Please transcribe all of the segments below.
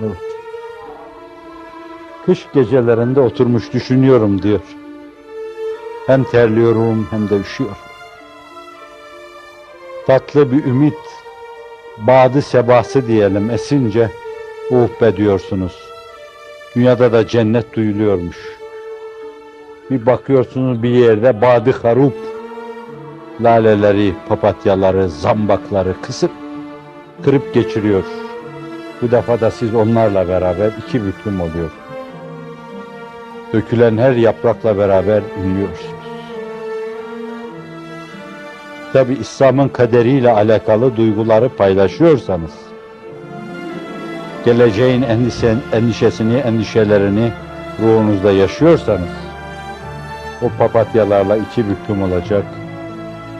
Evet. Kış gecelerinde oturmuş düşünüyorum diyor. Hem terliyorum hem de üşüyorum. Tatlı bir ümit, badı sebası diyelim esince uh be diyorsunuz. Dünyada da cennet duyuluyormuş. Bir bakıyorsunuz bir yerde badı harup, laleleri, papatyaları, zambakları kısıp kırıp geçiriyor. Bu defa da siz onlarla beraber iki büklüm oluyor. Dökülen her yaprakla beraber inliyorsunuz. Tabi İslam'ın kaderiyle alakalı duyguları paylaşıyorsanız, geleceğin endişen, endişesini, endişelerini ruhunuzda yaşıyorsanız, o papatyalarla iki büklüm olacak,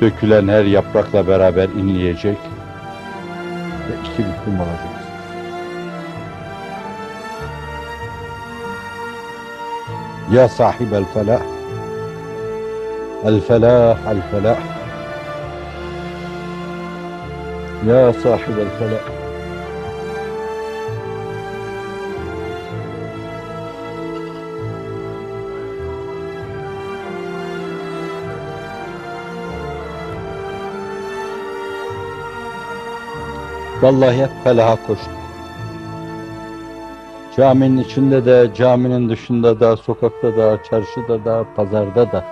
dökülen her yaprakla beraber inleyecek ve iki büklüm olacaksınız. يا صاحب الفلاح. الفلاح الفلاح. يا صاحب الفلاح. Vallahi hep felaha koştuk. Caminin içinde de, caminin dışında da, sokakta da, çarşıda da, pazarda da.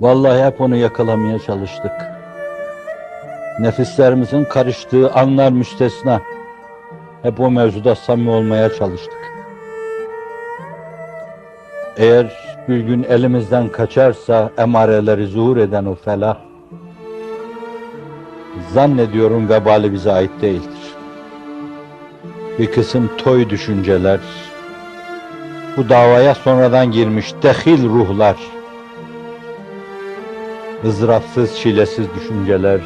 Vallahi hep onu yakalamaya çalıştık. Nefislerimizin karıştığı anlar müstesna. Hep o mevzuda samimi olmaya çalıştık. Eğer bir gün elimizden kaçarsa emareleri zuhur eden o felah, zannediyorum vebali bize ait değildir bir kısım toy düşünceler, bu davaya sonradan girmiş dehil ruhlar, ızdırapsız, çilesiz düşünceler,